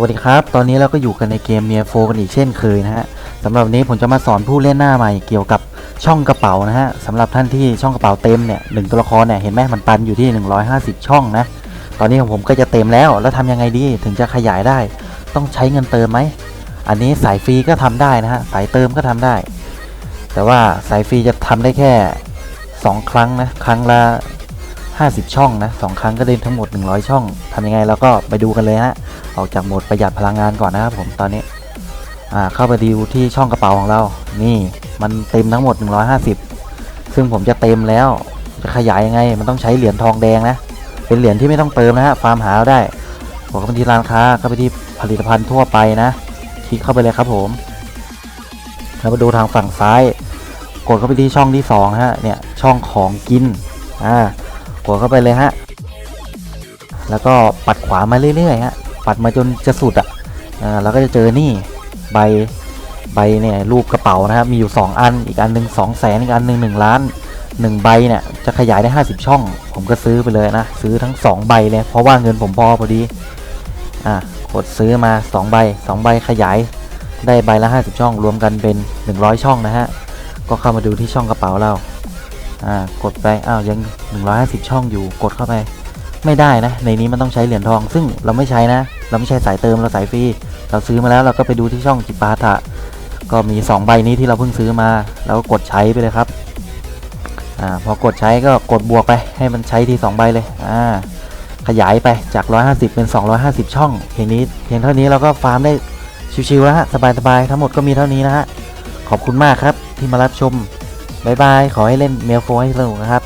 วัสดีครับ ตอนนี้เราก็อยู่กันในเกมเมียโฟกันอีกเช่นเคยนะฮะสำหรับวันนี้ผมจะมาสอนผู้เล่นหน้าใหม่เกี่ยวกับช่องกระเป๋านะฮะสำหรับท่านที่ช่องกระเป๋าเต็มเนี่ยหนึ่งตัวละครเนี่ยเห็นไหมมันปันอยู่ที่ 150 ช่องนะ ตอนนี้ของผมก็จะเต็มแล้วแล้วทำยังไงดีถึงจะขยายได้ ต้องใช้เงินเติมไหม อันนี้สายฟรีก็ทำได้นะฮะสายเติมก็ทำได้ แต่ว่าสายฟรีจะทำได้แค่ 2 ครั้งนะครั้งละ 50 ช่องนะสองครั้งก็ได้ทั้งหมด 100 ช่องทำยังไงเราก็ไปดูกันเลยฮะ ออกจากโหมดประหยัดพลังงานก่อนนะครับผมตอนนี้อ่าเข้าไปดูที่ช่องกระเป๋าของเรา นี่มันเต็มทั้งหมด 150 ซึ่งผมจะเต็มแล้ว จะขยายยังไง มันต้องใช้เหรียญทองแดงนะ เป็นเหรียญที่ไม่ต้องเติมนะฮะ ฟาร์มหาเอาได้บอกเข้าไปที่ร้านค้า เข้าไปที่ผลิตภัณฑ์ทั่วไปนะ คลิกเข้าไปเลยครับผม แล้วมาดูทางฝั่งซ้าย กดเข้าไปที่ช่องที่สองฮะ เนี่ย ช่องของกิน อ่า กดเข้าไปเลยฮะ แล้วก็ปัดขวามาเรื่อยๆฮะ ปัดมาจนจะสุดอะอ่าแล้วก็จะเจอนี่ใบใบเนี่ยรูปกระเป๋านะครับมีอยู่ 2 อันอีกอันหนึ่งสองแสนอีกอันหนึ่งหนึ่งล้านหนึ่งใบเนี่ยจะขยายได้ 50 ช่อง ผมก็ซื้อไปเลยนะ ซื้อทั้ง 2 ใบเลย เพราะว่าเงินผมพอพอดีอ่ากดซื้อมา 2 ใบ 2 ใบขยายได้ใบละ 50 ช่อง รวมกันเป็น 100 ช่องนะฮะ ก็เข้ามาดูที่ช่องกระเป๋าเราอ่ากดไปอ้าวยัง 150 ช่องอยู่กดเข้าไป ไม่ได้นะ ในนี้มันต้องใช้เหรียญทอง ซึ่งเราไม่ใช้นะ เราไม่ใช่สายเติมเราสายฟรีเราซื้อมาแล้วเราก็ไปดูที่ช่องจิปาถะก็มี 2 ใบนี้ที่เราเพิ่งซื้อมา แล้วก็กดใช้ไปเลยครับอ่าพอกดใช้ก็กดบวกไปให้มันใช้ที่2ใบเลยอ่าขยายไปจาก 150 เป็น 250 ช่องเพียงนี้เพียงเท่านี้เราก็ฟาร์มได้ชิวๆแล้วฮะสบายๆทั้งหมดก็มีเท่านี้นะฮะขอบคุณมากครับที่มารับชมบายบาย ขอให้เล่นเมลโฟให้สนุกนะครับ